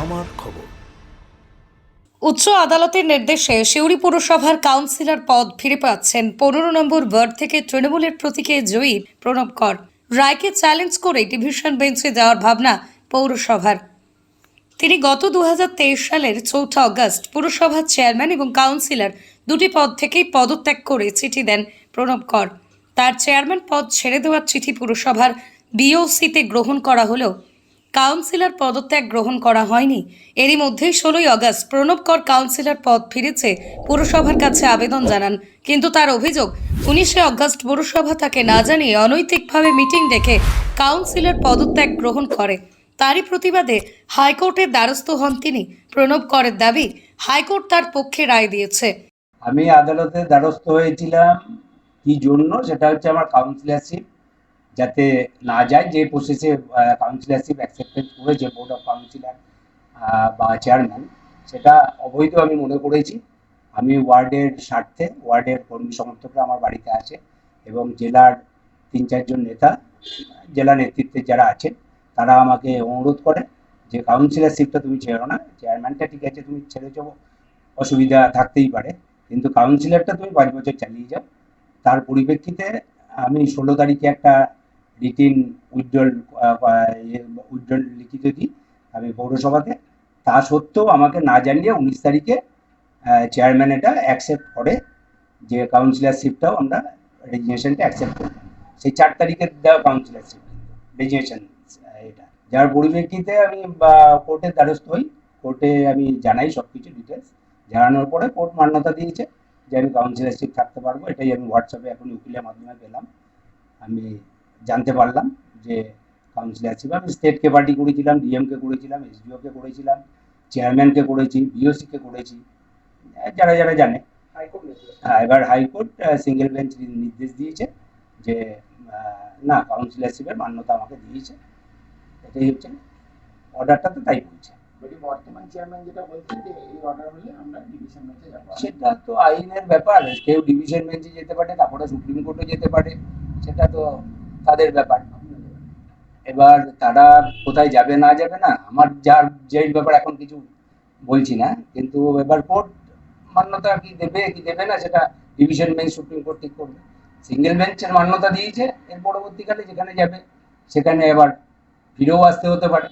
আমার খবর। উচ্চ আদালতের নির্দেশে সিউড়ি পুরসভার কাউন্সিলর পদ ফিরে পাচ্ছেন পনেরো নম্বর ওয়ার্ড থেকে তৃণমূলের প্রতীকে জয়ী প্রণব কর। রায়কে চ্যালেঞ্জ করে ডিভিশন বেঞ্চে যাওয়ার ভাবনা পৌরসভার। তিনি গত দু হাজার তেইশ সালের চৌঠা অগস্ট পুরসভার চেয়ারম্যান এবং কাউন্সিলর দুটি পদ থেকেই পদত্যাগ করে চিঠি দেন প্রণব কর। তার চেয়ারম্যান পদ ছেড়ে দেওয়ার চিঠি পুরসভার বিওসিতে গ্রহণ করা হলেও কাউন্সিলর পদত্যাগ গ্রহণ করা হয়নি। এরই মধ্যেই ষোলোই আগস্ট প্রণব কর কাউন্সিলর পদ ফিরেছে পুরসভার কাছে আবেদন জানান। কিন্তু তার অভিযোগ, উনিশে অগস্ট পুরসভা তাকে না জানিয়ে অনৈতিকভাবে মিটিং ডেকে কাউন্সিলর পদত্যাগ গ্রহণ করে। তারই প্রতিবাদে হাইকোর্টের দ্বারস্থ হন তিনি। প্রণব করের দাবি, হাইকোর্ট তার পক্ষে রায় দিয়েছে। আমি আদালতে দ্বারস্থ হয়েছিলাম। কি জন্য? সেটা হচ্ছে আমার কাউন্সিলারশিপ যাতে না যায় যে প্রসেসে কাউন্সিলারশিপ অ্যাকসেপ্টেড করেছে বোর্ড অফ কাউন্সিলর বা চেয়ারম্যান সেটা অবৈধ আমি মনে করেছি। আমি ওয়ার্ডের স্বার্থে, ওয়ার্ডের কর্মী সমর্থকরা আমার বাড়িতে আছে এবং জেলার তিন চারজন নেতা, জেলা নেতৃত্বে যারা আছেন, তারা আমাকে অনুরোধ করে যে কাউন্সিলারশিপটা তুমি ছেড়ো না। চেয়ারম্যানটা ঠিক আছে, তুমি ছেড়ে ছেড়েছো অসুবিধা থাকতেই পারে। কিন্তু কাউন্সিলরটা তুমি পাঁচ বছর চালিয়ে যাও। তার পরিপ্রেক্ষিতে আমি ষোলো তারিখে একটা রিটিন উইথড্রল উইথড্রল লিখিত দিই আমি পৌরসভাকে। তা সত্ত্বেও আমাকে না জানিয়ে উনিশ তারিখে চেয়ারম্যান এটা অ্যাকসেপ্ট করে যে কাউন্সিলরশিপটাও আমরা রেজিগনেশনটা অ্যাকসেপ্ট করি সেই চার তারিখে দেওয়া কাউন্সিলরশিপ রেজিগনেশন এটা। যার পরিপ্রেক্ষিতে আমি, বা কোর্টের দ্বারস্থ হই। কোর্টে আমি জানাই সব কিছু ডিটেলস জানানোর পরে কোর্ট মান্যতা দিয়েছে যে আমি কাউন্সিলরশিপ থাকতে পারব। এটাই আমি হোয়াটসঅ্যাপে এখন উকিলের মাধ্যমে পেলাম। আমি জানতে পারলাম যে কাউন্সিলরশিপ আমি স্টেটকে পার্টি করেছিলাম ডিএমকে করেছিলাম এসডিওকে করেছিলাম চেয়ারম্যানকে করেছি বিওসিকে করেছি। যারা যারা জানে। হ্যাঁ এবার হাইকোর্ট সিঙ্গেল বেঞ্চ নির্দেশ দিয়েছে যে না কাউন্সিলরশিপের মান্যতা আমাকে দিয়েছে। এটাই হচ্ছে অর্ডারটা তো তাই বলছে। বর্তমান চেয়ারম্যান যেটা বলছেন যে এই অর্ডার হলে আমরা ডিভিশন বেঞ্চে যাব। সেটা তো আইনের ব্যাপার। কেউ ডিভিশন বেঞ্চে যেতে পারে তারপরে সুপ্রিম কোর্টে যেতে পারে। সেটা তো তাদের ব্যাপার এবার তারা কোথায় যাবে, না যাবে না, আমার যার যেই ব্যাপার এখন কিছু বলছি না, কিন্তু এবার কোর্ট মান্যতা কি দেবে কি দেবে না, সেটা ডিভিশন বেঞ্চ সুপ্রিম কোর্ট ঠিক করবে। সিঙ্গেল বেঞ্চের মান্যতা দিয়েছে, এর পরবর্তীকালে যেখানে যাবে, সেখানে এবার ফিরেও আসতে হতে পারে।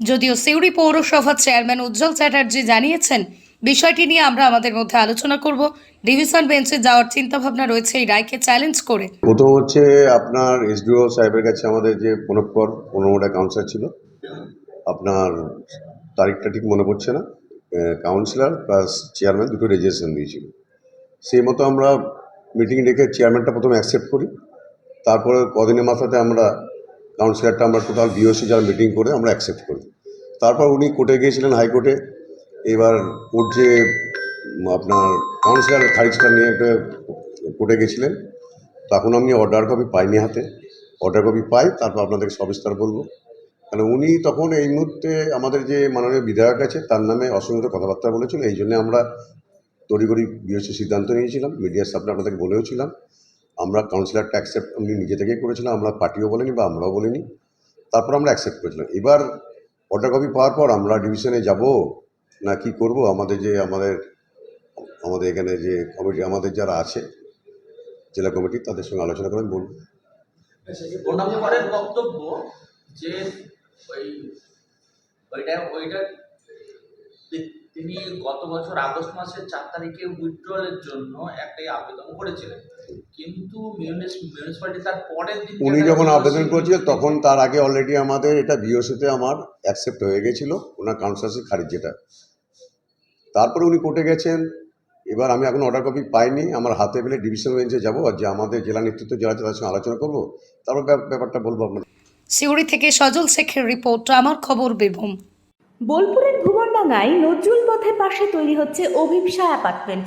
যদিও সিউড়ি পৌরসভার চেয়ারম্যান উজ্জ্বল চ্যাটার্জি জানিয়েছেন বিষয়টি নিয়ে আমরা আমাদের মধ্যে আলোচনা করব। ডিভিশন বেঞ্চে যাওয়ার চিন্তাভাবনা রয়েছে, এই রায়কে চ্যালেঞ্জ করে। প্রথম হচ্ছে আপনার এসডিও সাহেবের কাছে আমাদের যে পুনঃপর পনেরোটা কাউন্সিলর ছিল, আপনার তারিখটা ঠিক মনে পড়ছে না। কাউন্সিলর প্লাস চেয়ারম্যান দুটো রেজিস্ট্রেশন দিয়েছিল। সেই মতো আমরা মিটিং ডেকে চেয়ারম্যানটা প্রথমে অ্যাকসেপ্ট করি। তারপরে কদিনের মাথাতে আমরা কাউন্সিলরটা আমরা টোটাল বিওসি যারা মিটিং করে, আমরা অ্যাকসেপ্ট করি। তারপর উনি কোর্টে গিয়েছিলেন হাইকোর্টে এবার কোর্ট যে আপনার কাউন্সিলর খারিজটা নিয়ে একটা কোর্টে গেছিলেন, তখন আমি অর্ডার কপি পাইনি হাতে। অর্ডার কপি পাই, তারপর আপনাদেরকে সবিস্তার বলব। কারণ উনি তখন এই মুহূর্তে আমাদের যে মাননীয় বিধায়ক আছে, তার নামে অসংখ্য কথাবার্তা বলেছিল এই জন্য আমরা তড়িঘড়ি বিএসসি সিদ্ধান্ত নিয়েছিলাম মিডিয়ার সামনে আপনাদেরকে বলেওছিলাম আমরা কাউন্সিলরটা অ্যাকসেপ্ট উনি নিজে থেকেই করেছিলাম আমরা পার্টিও বলিনি বা আমরাও বলিনি। তারপর আমরা অ্যাকসেপ্ট করেছিলাম। এবার অর্ডার কপি পাওয়ার পর আমরা ডিভিশনে যাব। না কি করব? আমাদের যে আমাদের আমাদের এখানে যে কমিটি আমাদের যারা আছে জেলা কমিটি তাদের সঙ্গে আলোচনা করে আমি বলব। বক্তব্য যে ওই ওইটা ওইটা তিনি গত বছর আগস্ট মাসের চার তারিখে উইথড্রলের জন্য একটাই আবেদন করেছিলেন। কিন্তু মিউনিসিপালিটি তার পরের দিন উনি যখন আবেদন করেছিলেন তখন তার আগে অলরেডি আমাদের এটা বিওসিতে আমার অ্যাকসেপ্ট হয়ে গেছিল ওনার কাউন্সিলারশিপ খারিজ যেটা। তারপরে উনি কোর্টে গেছেন। এবার আমি এখন অর্ডার কপি পাইনি। আমার হাতে পেলে ডিভিশন বেঞ্চে যাব আর যে আমাদের জেলা নেতৃত্ব যারা আছে তাদের সঙ্গে আলোচনা করব। তারপর ব্যাপ- ব্যাপারটা বলব আপনার সিউড়ি থেকে সজল শেখের রিপোর্ট আমার খবর বীরভূম। বোলপুরের ভুবনডাঙ্গায় নজরুল পথের পাশে তৈরি হচ্ছে অভিপসা অ্যাপার্টমেন্ট।